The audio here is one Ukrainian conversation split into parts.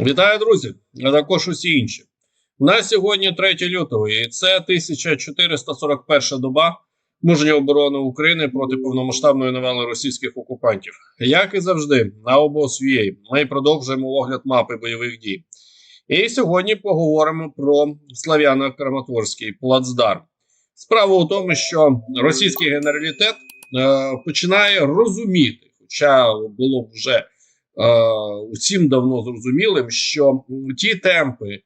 Вітаю, друзі, а також усі інші. У нас сьогодні 3 лютого, і це 1441 доба мужньої оборони України проти повномасштабної навали російських окупантів. Як і завжди, на обоз.ua ми продовжуємо огляд мапи бойових дій. І сьогодні поговоримо про Слав'яно-Краматорський плацдарм. Справа у тому, що російський генералітет е, починає розуміти, хоча було вже усім давно зрозумілим, що ті темпи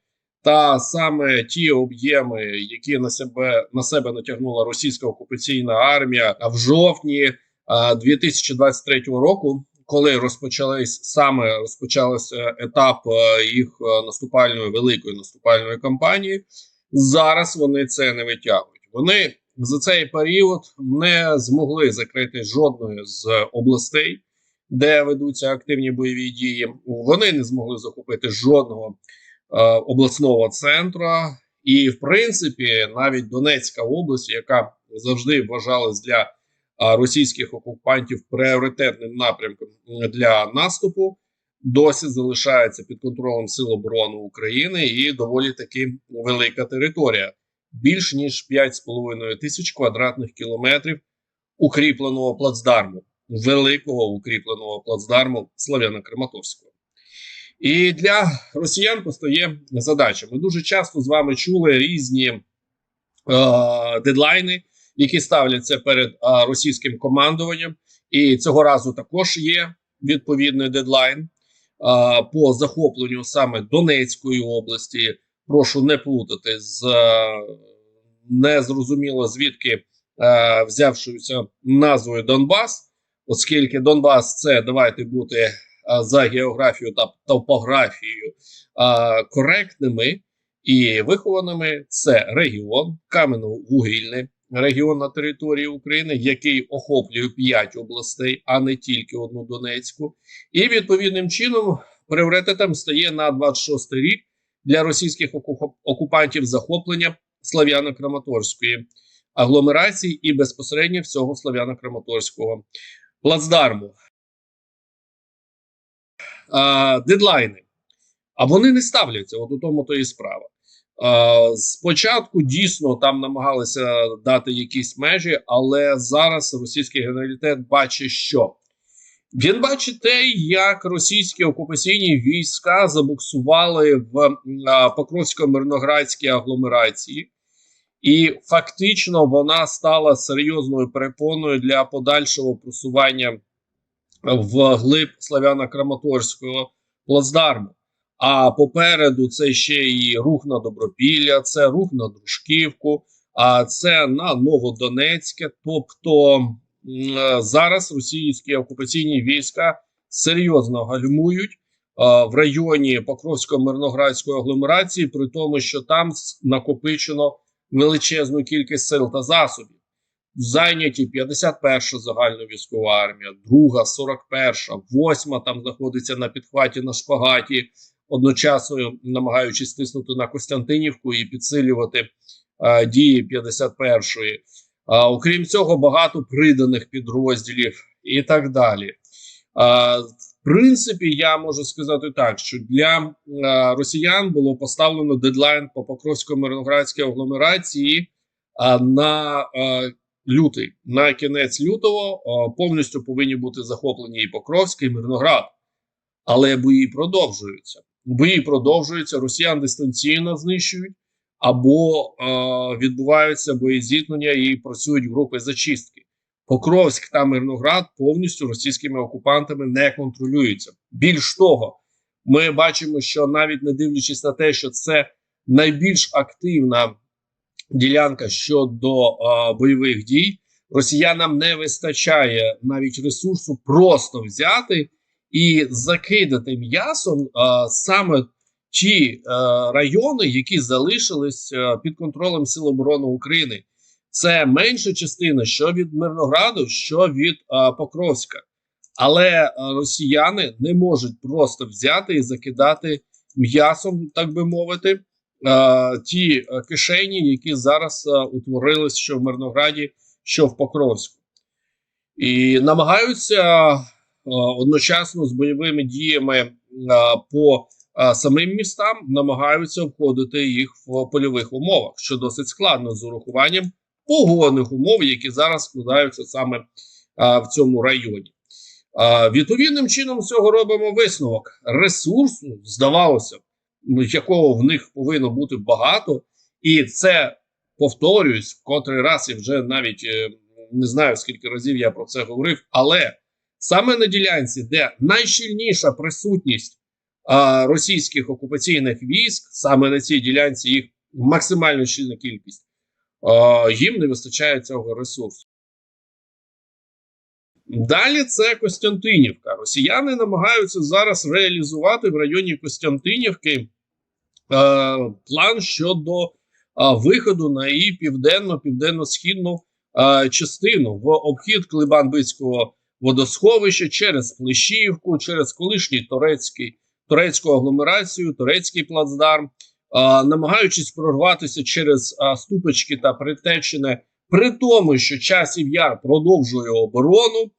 та саме ті об'єми, які на себе на себе натягнула російська окупаційна армія, в жовтні е, 2023 року. Коли розпочались саме розпочався етап е, їх е, наступальної великої наступальної кампанії, зараз вони це не витягують. Вони за цей період не змогли закрити жодної з областей, де ведуться активні бойові дії. Вони не змогли захопити жодного е, обласного центру. І, в принципі, навіть Донецька область, яка завжди вважалась для е, російських окупантів пріоритетним напрямком для наступу, досі залишається під контролем Сил оборони України і доволі таки велика територія більш ніж 5,5 тисяч квадратних кілометрів укріпленого плацдарму, великого укріпленого плацдарму Слав'яно-Краматорського. І для росіян постає задача. Ми дуже часто з вами чули різні е, дедлайни, які ставляться перед е, російським командуванням. І цього разу також є відповідний дедлайн е, по захопленню саме Донецької області. Прошу не плутати з е, незрозуміло звідки е, взявшися назвою Донбас, оскільки Донбас це давайте бути за географією та топографією коректними і вихованими. Це регіон, каменно-вугільний регіон на території України, який охоплює 5 областей, а не тільки одну Донецьку, і відповідним чином пріоритетом стає на 26 рік для російських окупантів захоплення Слав'яно-Краматорської агломерації і безпосередньо всього Слав'яно-Краматорського плацдарму. А, Дедлайни. А вони не ставляться. От у тому то і справа. А, спочатку дійсно там намагалися дати якісь межі, але зараз російський генералітет бачить, що він бачить те, як російські окупаційні війська забуксували в Покровсько-Мирноградській агломерації, і фактично вона стала серйозною перепоною для подальшого просування в глиб Славяно-Краматорського плацдарму. А попереду це ще і рух на Добропілля, це рух на Дружківку, а це на Новодонецьке. Тобто зараз російські окупаційні війська серйозно гальмують в районі Покровсько-Мирноградської агломерації, при тому, що там накопичено величезну кількість сил та засобів. Зайняті 51-ша загальна військова армія, друга, 41-ша, 8-ма там знаходиться на підхваті на шпагаті, одночасно намагаючись стиснути на Костянтинівку і підсилювати а, дії 51-ї. А, Окрім цього, багато приданих підрозділів і так далі. А, принципі, я можу сказати так, що для а, росіян було поставлено дедлайн по Покровсько-Мирноградській агломерації а, на а, лютий, на кінець лютого а, повністю повинні бути захоплені і Покровський, і Мирноград. Але бої продовжуються. Бої продовжуються, росіян дистанційно знищують або е, відбуваються боєзіткнення і працюють групи зачистки. Покровськ та Мирноград повністю російськими окупантами не контролюються. Більш того, ми бачимо, що навіть не дивлячись на те, що це найбільш активна ділянка щодо е, бойових дій, росіянам не вистачає навіть ресурсу просто взяти і закидати м'ясом е, саме ті е, райони, які залишились е, під контролем Сил оборони України. Це менша частина, що від Мирнограду, що від е, Покровська. Але росіяни не можуть просто взяти і закидати м'ясом, так би мовити, е, ті кишені, які зараз е, утворились що в Мирнограді, що в Покровську, і намагаються е, одночасно з бойовими діями е, по а, самим містам намагаються обходити їх в польових умовах, що досить складно з урахуванням погодних умов, які зараз складаються саме в цьому районі. Відповідним чином цього робимо висновок ресурсу, здавалося, б, якого в них повинно бути багато, і це повторююсь в котрий раз і вже навіть е, не знаю скільки разів я про це говорив, але саме на ділянці, де найщільніша присутність російських окупаційних військ, саме на цій ділянці їх максимально щільна кількість, їм не вистачає цього ресурсу. Далі це Костянтинівка. Росіяни намагаються зараз реалізувати в районі Костянтинівки е, план щодо е, виходу на її південно-південно-східну е, частину в обхід Клибан-Бицького водосховища через Плещіївку, через колишній турецький турецьку агломерацію, турецький плацдарм, намагаючись прорватися через ступочки та притечене, при тому, що часів яр продовжує оборону,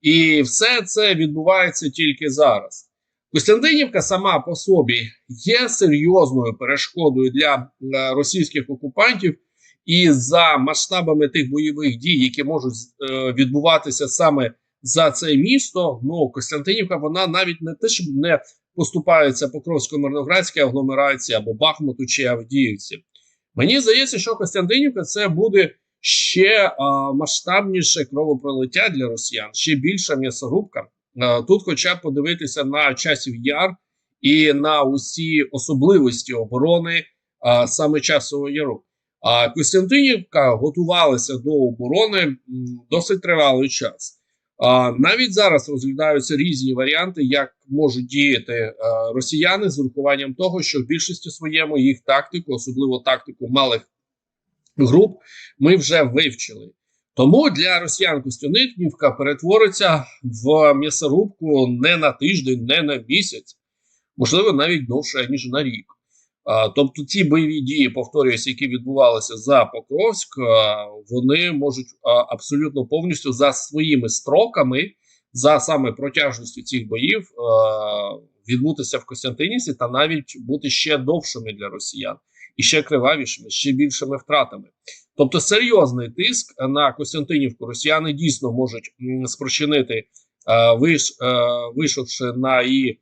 і все це відбувається тільки зараз. Костянтинівка сама по собі є серйозною перешкодою для е, російських окупантів, і за масштабами тих бойових дій, які можуть е, відбуватися саме за це місто. Ну Костянтинівка, вона навіть не те, щоб не поступається Покровсько-Мирноградській агломерації або Бахмуту чи Авдіївці. Мені здається, що Костянтинівка це буде ще а, масштабніше кровопролиття для росіян, ще більша м'ясорубка. А, тут, хоча б подивитися на часів яр і на усі особливості оборони а, саме часового яру. А Костянтинівка готувалася до оборони досить тривалий час. Навіть зараз розглядаються різні варіанти, як можуть діяти е, росіяни з урахуванням того, що в більшості своєму їх тактику, особливо тактику малих груп, ми вже вивчили. Тому для росіян Костянтинівка перетвориться в м'ясорубку не на тиждень, не на місяць, можливо, навіть довше ніж на рік. Тобто ті бойові дії, повторююсь, які відбувалися за Покровськ, вони можуть абсолютно повністю за своїми строками, за саме протяжністю цих боїв, відбутися в Костянтинівці та навіть бути ще довшими для росіян, і ще кривавішими, ще більшими втратами. Тобто серйозний тиск на Костянтинівку росіяни дійсно можуть спричинити, вийшовши на її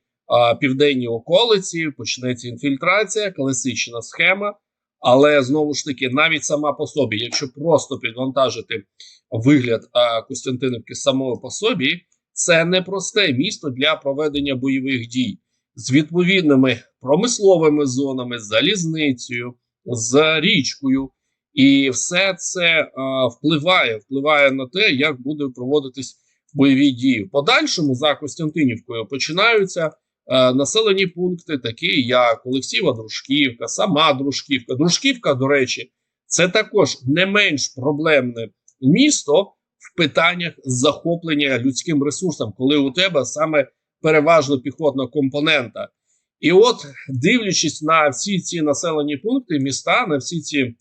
південні околиці, почнеться інфільтрація, класична схема. Але знову ж таки, навіть сама по собі, якщо просто підвантажити вигляд Костянтинівки самою по собі, це непросте місто для проведення бойових дій з відповідними промисловими зонами, залізницею, з річкою. І все це а, впливає, впливає на те, як будуть проводитись бойові дії. В подальшому за Костянтинівкою починаються населені пункти, такі як Олексієва Дружківка, сама Дружківка. Дружківка, до речі, це також не менш проблемне місто в питаннях захоплення людським ресурсом, коли у тебе саме переважно піхотна компонента. І от, дивлячись на всі ці населені пункти, міста, на всі ці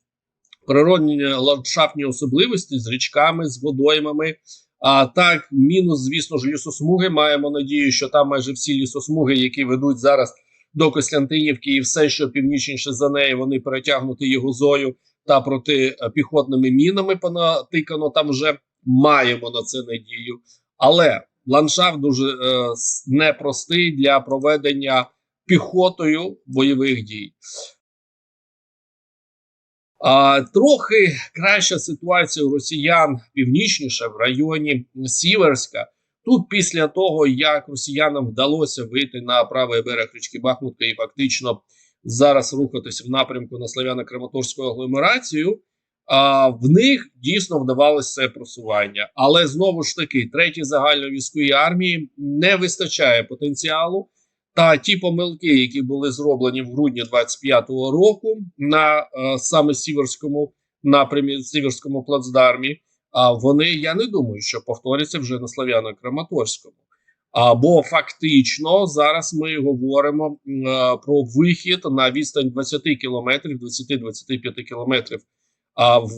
природні ландшафтні особливості з річками, з водоймами. А так, мінус, звісно ж, лісосмуги. Маємо надію, що там майже всі лісосмуги, які ведуть зараз до Костянтинівки, і все, що північніше за неї, вони перетягнуті зою та протипіхотними мінами понатикано. Там вже маємо на це надію. Але ландшафт дуже е, непростий для проведення піхотою бойових дій. Трохи краща ситуація у росіян північніше в районі Сіверська. Тут, після того, як росіянам вдалося вийти на правий берег річки Бахмутка і фактично зараз рухатися в напрямку на Славяно-Краматорську агломерацію, а, в них дійсно вдавалося це просування. Але знову ж таки, третій загальновійської армії не вистачає потенціалу. Та ті помилки, які були зроблені в грудні 25-го року на е, саме сіверському напрямі, сіверському плацдармі, а вони я не думаю, що повторяться вже на Слав'яно-Краматорському. Або фактично зараз ми говоримо е, про вихід на відстань 20 кілометрів, 20-25 кілометрів а, в,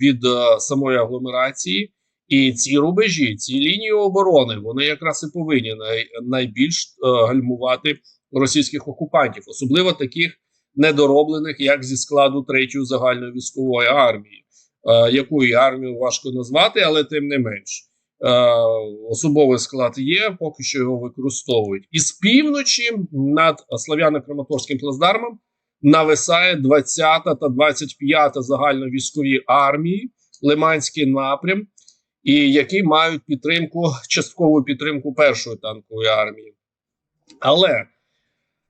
від е, самої агломерації, І ці рубежі, ці лінії оборони, вони якраз і повинні най, найбільш е, гальмувати російських окупантів, особливо таких недороблених, як зі складу третьої загальної військової армії, е, якої армію важко назвати, але тим не менш. Е, особовий склад є, поки що його використовують. І з півночі над Слав'яно-Краматорським плацдармом нависає 20-та та 25-та загальновійськові армії, Лиманський напрям, і які мають підтримку, часткову підтримку першої танкової армії. Але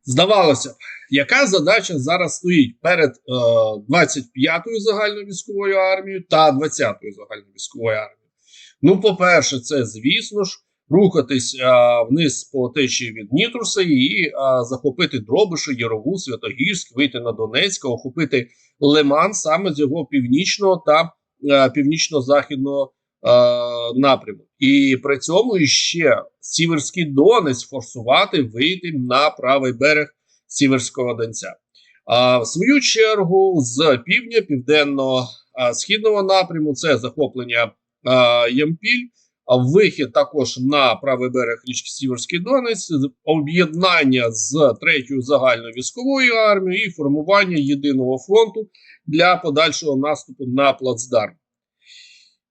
здавалося б, яка задача зараз стоїть перед е, 25-ю загальновійськовою армією та 20-ю загальновійськовою армією? Ну, по-перше, це, звісно ж, рухатись а, вниз по течії від Нітруса і а, захопити Дробишу, Ярову, Святогірськ, вийти на Донецьк, охопити Лиман саме з його північного та а, північно-західного а, напряму. І при цьому ще Сіверський Донець форсувати, вийти на правий берег Сіверського Донця. А в свою чергу з півдня, південно-східного напряму це захоплення. Ямпіль, а вихід також на правий берег річки Сіверський Донець, об'єднання з третьою загальною військовою армією і формування єдиного фронту для подальшого наступу на плацдарм.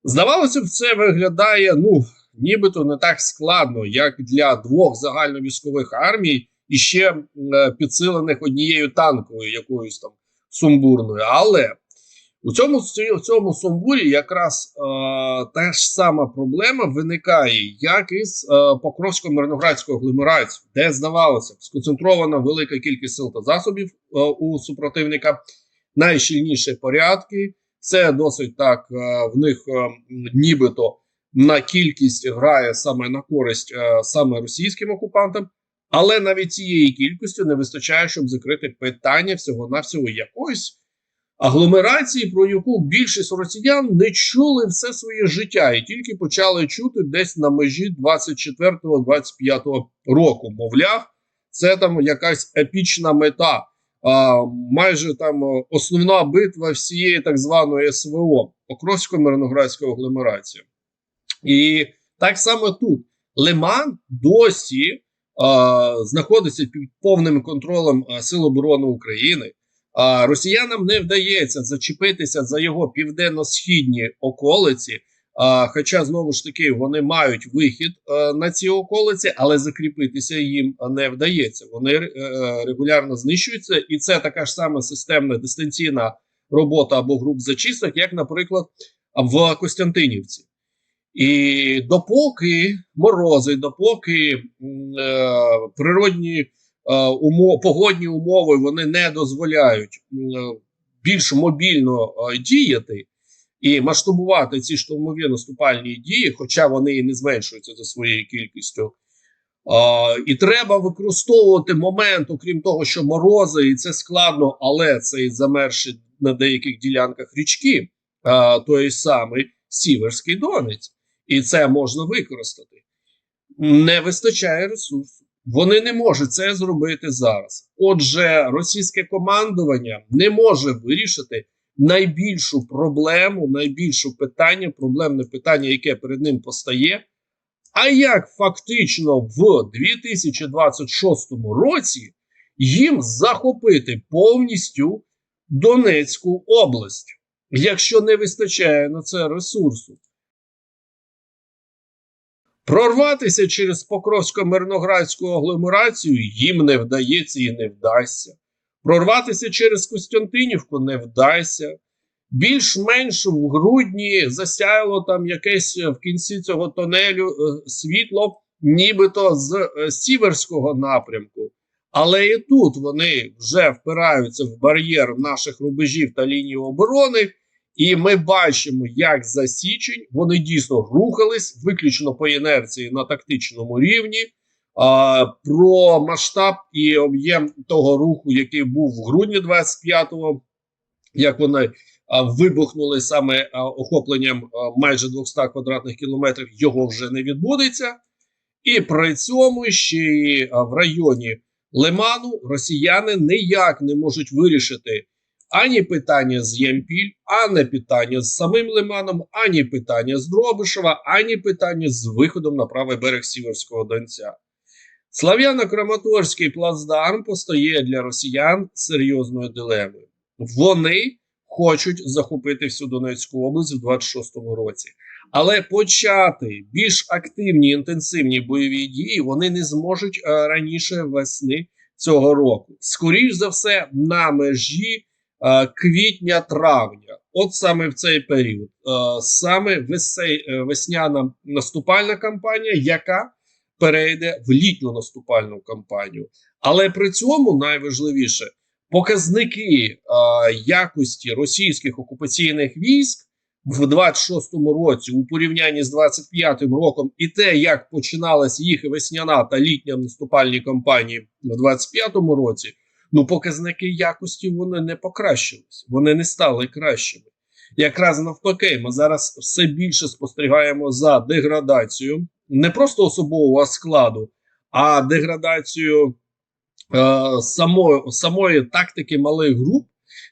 Здавалося б, це виглядає ну, нібито не так складно, як для двох загальновійськових армій, і ще е, підсилених однією танковою якоюсь там сумбурною. Але у цьому у цьому сумбурі якраз е, та ж сама проблема виникає, як із е, Покровсько-Мирноградською агломерацією, де здавалося б, сконцентрована велика кількість сил та засобів е, у супротивника, найщільніші порядки. Це досить так е, в них е, нібито на кількість грає саме на користь е, саме російським окупантам, але навіть цієї кількості не вистачає, щоб закрити питання всього на всього якоїсь агломерації, про яку більшість росіян не чули все своє життя і тільки почали чути десь на межі 24-25 року. Мовляв, це там якась епічна мета, майже там основна битва всієї так званої СВО, Покровсько-Мирноградська агломерація. І так само тут Лиман досі а, знаходиться під повним контролем а, Сил оборони України. А росіянам не вдається зачепитися за його південно-східні околиці. Хоча знову ж таки вони мають вихід а, на ці околиці, але закріпитися їм не вдається. Вони е, регулярно знищуються, і це така ж сама системна дистанційна робота або груп зачисток, як, наприклад, в Костянтинівці. І допоки морози, допоки е, природні Е, умов, погодні умови вони не дозволяють е, більш мобільно е, діяти і масштабувати ці штурмові наступальні дії, хоча вони і не зменшуються за своєю кількістю. І треба використовувати момент, окрім того, що морози, і це складно, але це і замерші на деяких ділянках річки, той самий Сіверський Донець, і це можна використати. Не вистачає ресурсу. Вони не можуть це зробити зараз. Отже, російське командування не може вирішити найбільшу проблему, найбільшу питання, проблемне питання, яке перед ним постає. А як фактично в 2026 році їм захопити повністю Донецьку область, якщо не вистачає на це ресурсу? Прорватися через Покровсько-Мирноградську агломерацію їм не вдається і не вдасться. Прорватися через Костянтинівку не вдасться. Більш-менш в грудні засяяло там якесь в кінці цього тонелю е, світло, нібито з е, сіверського напрямку. Але і тут вони вже впираються в бар'єр наших рубежів та лінії оборони. І ми бачимо, як за січень вони дійсно рухались виключно по інерції на тактичному рівні. Про масштаб і об'єм того руху, який був в грудні 25-го, як вони вибухнули саме охопленням майже 200 квадратних кілометрів, його вже не відбудеться. І при цьому ще й в районі Лиману росіяни ніяк не можуть вирішити ані питання з Ямпіль, ані питання з самим Лиманом, ані питання з Дробишева, ані питання з виходом на правий берег Сіверського Донця. Слав'яно-Краматорський плацдарм постає для росіян серйозною дилемою. Вони хочуть захопити всю Донецьку область в 26-му році. Але почати більш активні інтенсивні бойові дії вони не зможуть е, раніше весни цього року. Скоріш за все, на межі е, квітня-травня, от саме в цей період, е, саме весняна наступальна кампанія, яка перейде в літню наступальну кампанію. Але при цьому найважливіше показники е, якості російських окупаційних військ в 26-му році у порівнянні з 25-м роком, і те, як починалася їх весняна та літня наступальні кампанії в 25-му році, ну показники якості вони не покращились, вони не стали кращими. Якраз навпаки, ми зараз все більше спостерігаємо за деградацією не просто особового складу, а деградацію е, самої, самої тактики малих груп,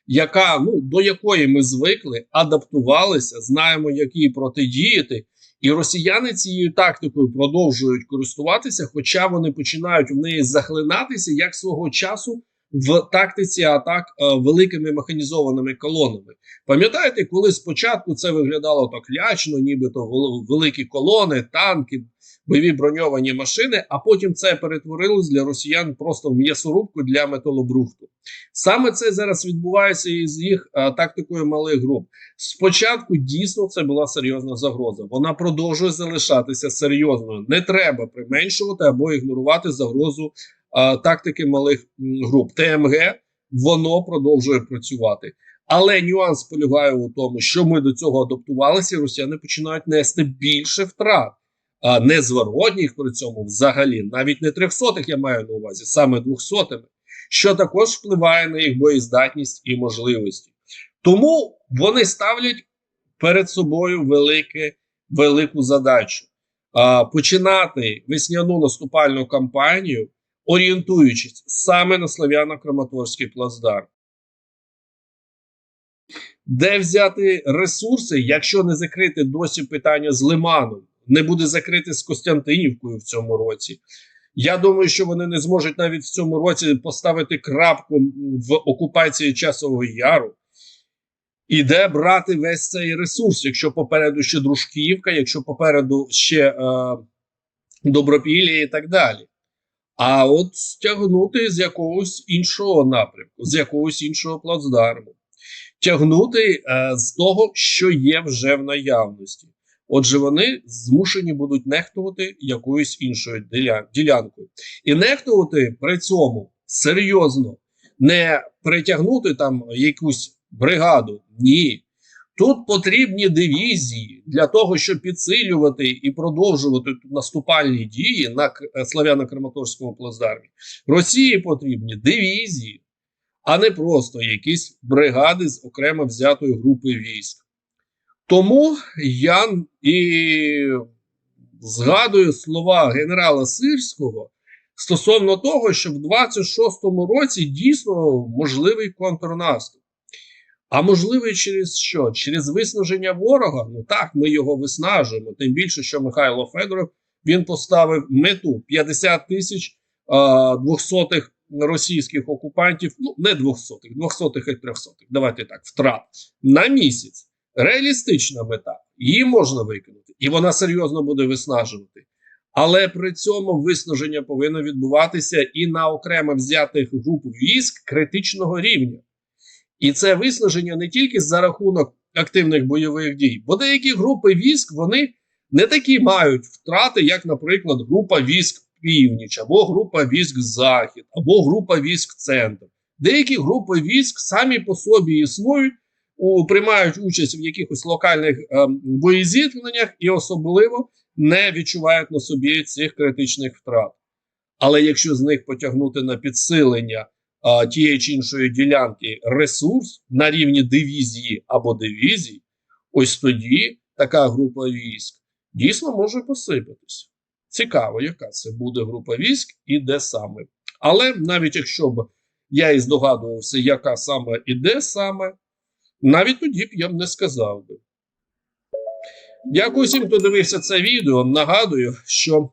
яка ну до якої ми звикли, адаптувалися, знаємо, як їй протидіяти. І росіяни цією тактикою продовжують користуватися, хоча вони починають в неї захлинатися як свого часу в тактиці атак е, великими механізованими колонами. Пам'ятаєте, коли спочатку це виглядало так лячно, нібито вел- великі колони, танки, бойові броньовані машини, а потім це перетворилось для росіян просто в м'ясорубку для металобрухту. Саме це зараз відбувається із їх а, тактикою малих груп. Спочатку дійсно це була серйозна загроза. Вона продовжує залишатися серйозною. Не треба применшувати або ігнорувати загрозу тактики малих груп. ТМГ воно продовжує працювати. Але нюанс полягає у тому, що ми до цього адаптувалися, і росіяни починають нести більше втрат, а не зворотніх при цьому взагалі, навіть не трьохсотих я маю на увазі, саме двохсотими, що також впливає на їх боєздатність і можливості. Тому вони ставлять перед собою велике, велику задачу а, починати весняну наступальну кампанію, орієнтуючись саме на Слав'яно-Краматорський плацдарм. Де взяти ресурси, якщо не закрити досі питання з Лиманом, не буде закрити з Костянтинівкою в цьому році. Я думаю, що вони не зможуть навіть в цьому році поставити крапку в окупації Часового Яру. І де брати весь цей ресурс, якщо попереду ще Дружківка, якщо попереду ще е, Добропілля і так далі. А от стягнути з якогось іншого напрямку, з якогось іншого плацдарму тягнути е, з того, що є вже в наявності. Отже, вони змушені будуть нехтувати якоюсь іншою ділянкою. І нехтувати при цьому серйозно не притягнути там якусь бригаду. Ні. Тут потрібні дивізії для того, щоб підсилювати і продовжувати наступальні дії на е, Слав'яно-Краматорському плацдармі. Росії потрібні дивізії, а не просто якісь бригади з окремо взятої групи військ. Тому я і згадую слова генерала Сирського стосовно того, що в 26-му році дійсно можливий контрнаступ. А можливий через що? Через виснаження ворога? Ну так, ми його виснажуємо. Тим більше, що Михайло Федоров він поставив мету 50 тисяч двохсотих російських окупантів, ну не двохсотих, двохсотих і трьохсотих. Давайте так, втрат на місяць. Реалістична мета, її можна виконати, і вона серйозно буде виснажувати. Але при цьому виснаження повинно відбуватися і на окремо взятих груп військ критичного рівня. І це виснаження не тільки за рахунок активних бойових дій, бо деякі групи військ вони не такі мають втрати, як, наприклад, група військ північ, або група військ захід, або група військ центр. Деякі групи військ самі по собі існують, у, приймають участь в якихось локальних е, боєзіткненнях і особливо не відчувають на собі цих критичних втрат. Але якщо з них потягнути на підсилення а, тієї чи іншої ділянки ресурс на рівні дивізії або дивізій, ось тоді така група військ дійсно може посипатись. Цікаво, яка це буде група військ і де саме. Але навіть якщо б я і здогадувався, яка саме і де саме, навіть тоді б я б не сказав би. Дякую всім, хто дивився це відео. Нагадую, що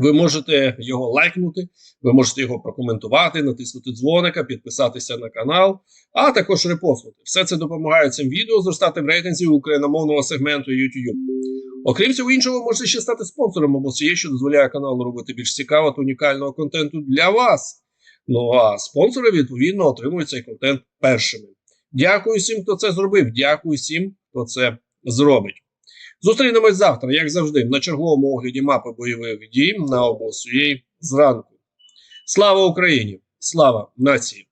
ви можете його лайкнути, ви можете його прокоментувати, натиснути дзвоника, підписатися на канал, а також репостнути. Все це допомагає цим відео зростати в рейтинзі україномовного сегменту YouTube. Окрім цього іншого, можете ще стати спонсором або цієї, що дозволяє каналу робити більш цікавого та унікального контенту для вас. Ну а спонсори відповідно отримують цей контент першими. Дякую всім, хто це зробив. Дякую всім, хто це зробить. Зустрінемось завтра, як завжди, на черговому огляді мапи бойових дій на обосує зранку. Слава Україні! Слава нації!